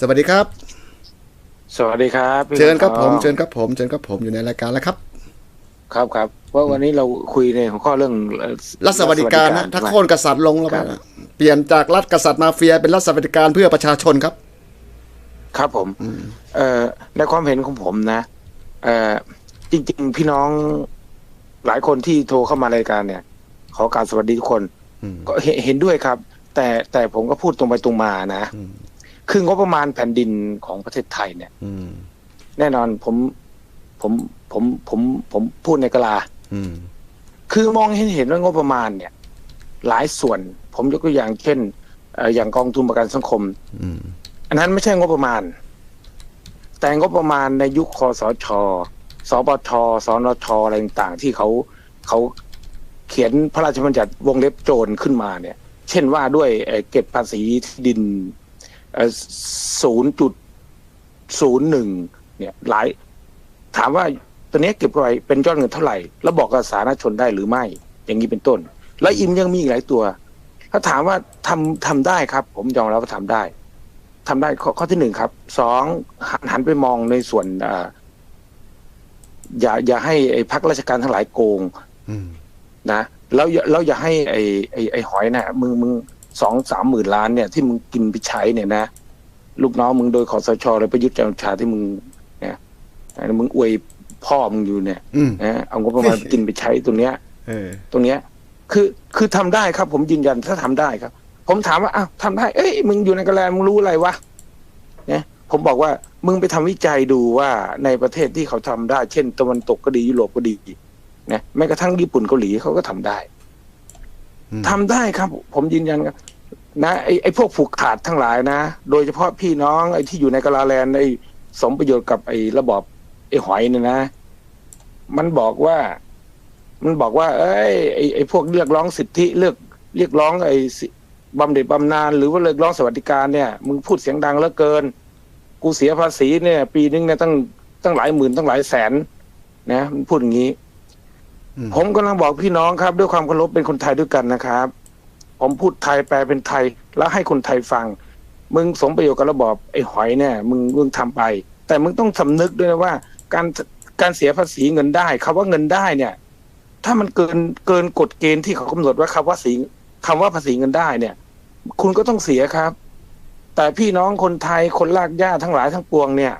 สวัสดีครับ สวัสดีครับพี่เชิญครับทผองมเชิญครับผม เชิญครับผมอยู่ในรายการแล้วครับ ครับครับว่าวันนี้เราคุยในหัวข้อเรื่องเอ่อรัฐสวัสดิการนะถ้าโค่นกษัตริย์ลงแล้วครับนะเปลี่ยนจากรัฐกษัตริย์มาเฟียเป็นรัฐสวัสดิการเพื่อประชาชนครับ ครับผม เอ่อในความเห็นของผมนะ เอ่อจริง ๆ พี่น้องหลายคนที่โทรเข้ามารายการเนี่ย ขอการสวัสดีทุกคนอืมก็เห็นเห็นด้วยครับ แต่แต่ผมก็พูดตรงไปตรงมานะอืม คืองบประมาณแผ่นดินของประเทศไทยเนี่ยอืมแน่นอนผมผมผมผมผมพูดในกะลาอืมคือมองเห็นเห็นว่างบประมาณเนี่ย หลายส่วน ผมยกตัวอย่างเช่นเอ่ออย่างกองทุนประกันสังคมอืมอันนั้นไม่ใช่งบประมาณ แต่งบประมาณในยุคคอสชสปชสนชอะไรต่างๆ ที่เขาเขาเขียนพระราชบัญญัติวงเล็บโจรขึ้นมาเนี่ย เช่นว่าด้วยเอ่อเก็บภาษีที่ดิน ศูนย์จุดศูนย์หนึ่งเนี่ยหลาย ถามว่าตัวเนี้ยเก็บไว้เป็นยอดเงินเท่าไหร่ แล้วบอกกับสาธารณชนได้หรือไม่ อย่างนี้เป็นต้น แล้วอิมยังมีอีกหลายตัว ถ้าถามว่าทำทำได้ครับ ผมยอมรับว่าทำได้ทำได้ข้อข้อที่หนึ่งครับสองหันหันไปมองในส่วนอ่าอย่า อย่าให้ไอ้พักราชการทั้งหลายโกงอืมนะแล้วอย่าแล้วอย่าให้ไอ้ไอ้ไอ้หอยนะ่ะมึงมึง สองสามหมื่นล้านเนี่ยที่มึงกินไปใช้เนี่ยนะ ลูกน้องมึงโดยขอสชและประยุทธ์จันทร์โอชาที่มึงเนี่ยมึงอวยพ่อมึงอยู่เนี่ยอืมนะเอางบประมาณกินไปใช้ตรงเนี้ยเออตรงเนี้ย คือคือทำได้ครับ ผมยืนยันถ้าทำได้ครับ ผมถามว่าอ้าวทำได้ เอ้ยมึงอยู่ในกระแลมึงรู้อะไรวะเนี่ยผมบอกว่ามึงไปทำวิจัยดูว่าในประเทศที่เขาทำได้ เช่น ตะวันตกก็ดียุโรปก็ดีนะแม้กระทั่งญี่ปุ่นเกาหลีเขาก็ทำได้อืม ทำได้ครับผมยืนยันครับนะไอ้ไอ้พวกผูกขาดทั้งหลายนะ โดยเฉพาะพี่น้องไอ้ที่อยู่ในกะลาแลนไอ้สมประโยชน์กับไอ้ระบอบไอ้หอยเนี่ยนะ มันบอกว่า มันบอกว่า เอ้ยไอ้ไอ้พวกเรียกร้องสิทธิเลือกเรียกร้องไอ้บำเหน็จบำนาญหรือว่าเรียกร้องสวัสดิการเนี่ยมึงพูดเสียงดังเหลือเกิน กูเสียภาษีเนี่ย ปีนึงเนี่ยตั้งตั้งหลายหมื่นตั้งหลายแสน นะมันพูดอย่างนี้ ผมกำลังบอกพี่น้องครับ ด้วยความเคารพเป็นคนไทยด้วยกันนะครับ ผมพูดไทยแปลเป็นไทย แล้วให้คนไทยฟัง มึงสมประโยชน์กับระบอบไอ้หอยเนี่ยมึงมึงทำไป แต่มึงต้องสำนึกด้วยนะว่า การการเสียภาษีเงินได้คำว่าเงินได้เนี่ย ถ้ามันเกินเกินกฎเกณฑ์ที่เขากำหนดว่าคำว่าสีคำว่าภาษีเงินได้เนี่ย คุณก็ต้องเสียครับ แต่พี่น้องคนไทยคนลากย่าทั้งหลายทั้งปวงเนี่ย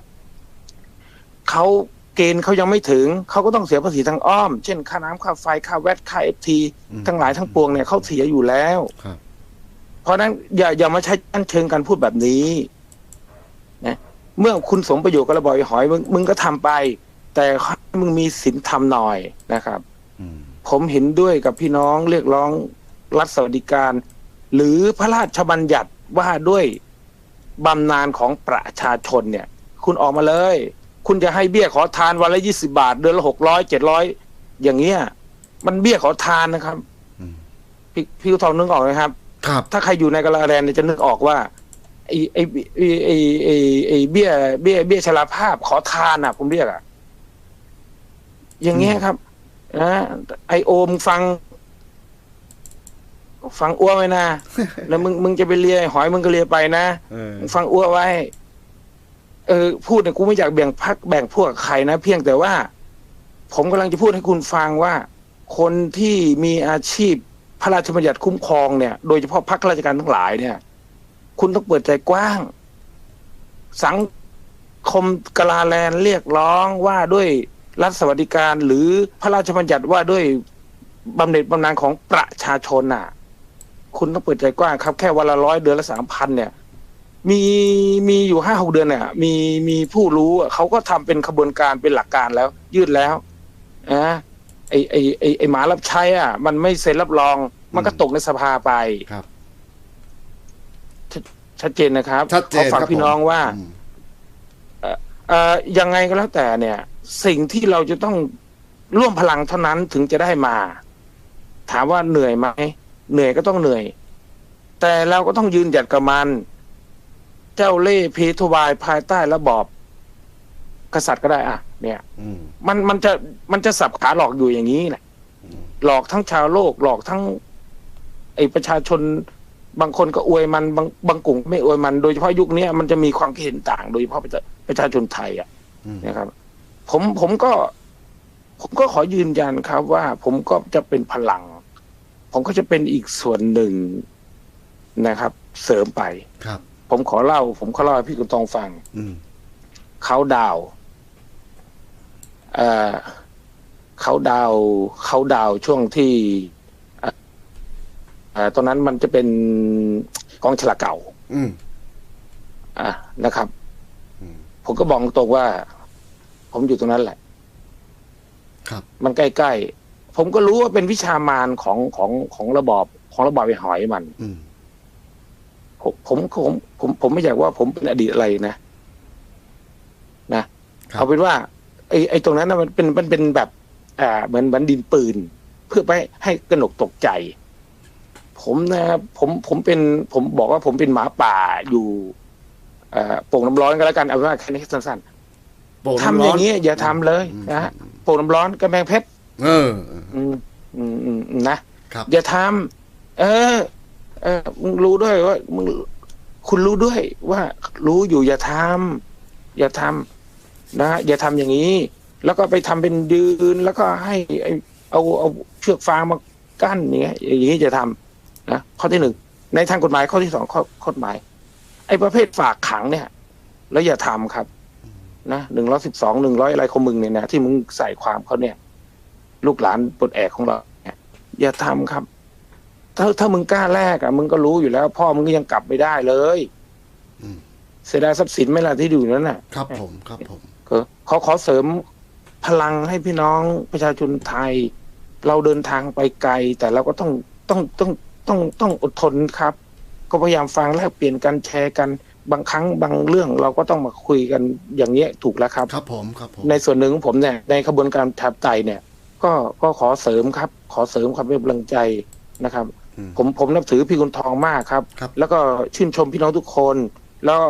เขา เกณฑ์เขายังไม่ถึงเขาก็ต้องเสียภาษีทางอ้อม เช่น ค่าน้ำค่าไฟค่าแวดค่าเอฟทีอืมทั้งหลายทั้งปวงเนี่ยเขาเสียอยู่แล้วครับเพราะฉะนั้นอย่าอย่ามาใช้ชั้นเชิงการพูดแบบนี้นะเมื่อคุณสมประโยชน์กับระบอบไอ้หอยมึงมึงก็ทำไป แต่ให้มึงมีศีลธรรมหน่อยนะครับอืมผมเห็นด้วยกับพี่น้องเรียกร้องรัฐสวัสดิการ หรือพระราชบัญญัติว่าด้วยบำนาญของประชาชนเนี่ย คุณออกมาเลย คุณจะให้เบี้ยขอทานวันละยี่สิบาท เดือนละหกร้อยเจ็ดร้อยอย่างเงี้ย มันเบี้ยขอทานนะครับอืมพี่พี่ทองนึกออกไหมครับ ครับ ถ้าใครอยู่ในกะลาแรนเนี่ยจะนึกออกว่าไอ้ไอ้ไอ้ไอ้ไอ้ไอ้เบี้ยเบี้ยเบี้ยชราภาพขอทานอะ ผมเรียกอะอย่างเงี้ยครับนะไอโอมฟัง ฟังอ้วไว้นะแล้วมึงมึงจะไปเลียไอ้หอยมึงก็เลียไปนะเออมึงฟังอ้วไว้ เออพูดเนี่ยกูไม่อยากแบ่งพักแบ่งพวกใครนะ เพียงแต่ว่า ผมกำลังจะพูดให้คุณฟังว่า คนที่มีอาชีพพระราชบัญญัติคุ้มครองเนี่ย โดยเฉพาะพรรคราชการทั้งหลายเนี่ย คุณต้องเปิดใจกว้าง สังคมกลาแลนเรียกร้องว่าด้วยรัฐสวัสดิการหรือพระราชบัญญัติว่าด้วยบำเหน็จบำนาญของประชาชนน่ะ คุณต้องเปิดใจกว้างครับ แค่วันละร้อยเดือนละสามพันเนี่ย มีมีอยู่ห้าหกเดือนเนี่ยมีมีผู้รู้อะเขาก็ทำเป็นขบวนการเป็นหลักการแล้วยืดแล้วนะไอไอไอไอหมารับใช้อะ มันไม่เซ็นรับรอง มันก็ตกในสภาไปครับ ชัดเจนนะครับชัดเจนขอฝากครับพี่น้องว่าอืมเอ่อยังไงก็แล้วแต่เนี่ย สิ่งที่เราจะต้องร่วมพลังเท่านั้นถึงจะได้มา ถามว่าเหนื่อยไหมเหนื่อยก็ต้องเหนื่อย แต่เราก็ต้องยืนหยัดกับมัน เจ้าเล่ห์เพทวายภายใต้ระบอบ กษัตริย์ก็ได้อะ เนี่ย อืม มันมันจะมันจะสับขาหลอกอยู่อย่างนี้แหละอืม หลอกทั้งชาวโลก หลอกทั้ง ไอประชาชน บางคนก็อวยมันบางบางกลุ่มไม่อวยมันโดยเฉพาะยุคนี้มันจะมีความคิดเห็นต่าง โดยเฉพาะประชาประชาชนไทยอะ อืม นะครับ ผมผมก็ ผมก็ขอยืนยันครับว่า ผมก็จะเป็นพลัง ผมก็จะเป็นอีกส่วนหนึ่งนะครับ เสริมไป ครับ ผมขอเล่า ผมขอเล่าให้พี่คุณตองฟังอืมเขาดาวน์เอ่อเขาดาวน์เขาดาวน์ช่วงที่เอ่อเอ่อตอนนั้นมันจะเป็นกองฉลากเก่าอืมอะนะครับอืมผมก็บอกตรงว่า ผมอยู่ตรงนั้นแหละ ครับ มันใกล้ๆผมก็รู้ว่าเป็นวิชามารของของของระบอบของระบอบไอ้หอยมัน อืม ผมผมผมผมผมไม่อยากว่าผมเป็นอดีตอะไรนะนะเอาเป็นว่าไอ้ไอ้ตรงนั้นนะมันเป็นมันเป็นแบบ อ่าเหมือนเหมือนดินปืน เพื่อไปให้กระหนกตกใจ ผมนะครับผมผมเป็น ผมบอกว่าผมเป็นหมาป่าอยู่เอ่อโป่งน้ำร้อนก็แล้วกันเอาเป็นว่าแค่นี้สั้นโป่งๆน้ำทำร้อย่างนี้อย่าทำเลยอืมนะฮะโป่งน้ำร้อนกำแพงเพชรเอออืมอืมอืมอืมนะครับอย่าทำเออ เออมึงรู้ด้วยว่ามึงคุณรู้ด้วยว่ารู้อยู่อย่าทำอย่าทำนะอย่าทำอย่างนี้ แล้วก็ไปทำเป็นยืนแล้วก็ให้ไอเอาเอาเชือกฟางมากั้นอย่างเงี้ยอย่างนี้จะทำนะข้อที่หนึ่งในทางกฎหมายข้อที่สองข้อกฎหมาย ไอ้ประเภทฝากขังเนี่ย แล้วอย่าทำครับนะหนึ่งร้อยสิบสองหนึ่งร้อยอะไรของมึงเนี่ยนะที่มึงใส่ความเขาเนี่ย ลูกหลานปลดแอกของเราเนี่ยอย่าทำครับ ถ้าถ้ามึงกล้าแลกอะมึงก็รู้อยู่แล้ว พ่อมึงก็ยังกลับไม่ได้เลยอืมเสียดายทรัพย์สินไหม่ล่ะที่อยู่นั้นน่ะ ครับผมครับผมก็ขอขอเสริมพลังให้พี่น้องประชาชนไทย เราเดินทางไปไกล แต่เราก็ต้องต้องต้องต้องต้องอดทนครับ ก็พยายามฟังแลกเปลี่ยนกันแชร์กันบางครั้งบางเรื่องเราก็ต้องมาคุยกันอย่างเงี้ยถูกแล้วครับ ครับผมครับผมในส่วนหนึ่งของผมเนี่ยในขบวนการแทบไตเนี่ย ก็ก็ขอเสริมครับ ขอเสริมความเป็นกำลังใจนะครับอืม ผมผมนับถือพี่คุณทองมากครับครับ แล้วก็ชื่นชมพี่น้องทุกคน แล้ว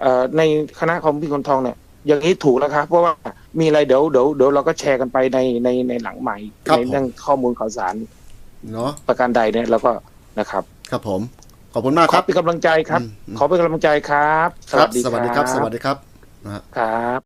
เอ่อในคณะของพี่คุณทองเนี่ยอย่างนี้ถูกแล้วครับ เพราะว่ามีอะไรเดี๋ยวเดี๋ยวเดี๋ยวเราก็แชร์กันไปในในในหลังใหม่ครับในผมเรื่องข้อมูลข่าวสารเนาะประการใดเนี่ยเราก็นะครับ ครับผม ขอบคุณมากขคอรับเป็นกำลังใจครับอืมขอเป็นกำลังใจครับครับ สวัสดีครับ สวัสดีครับนะฮะครับ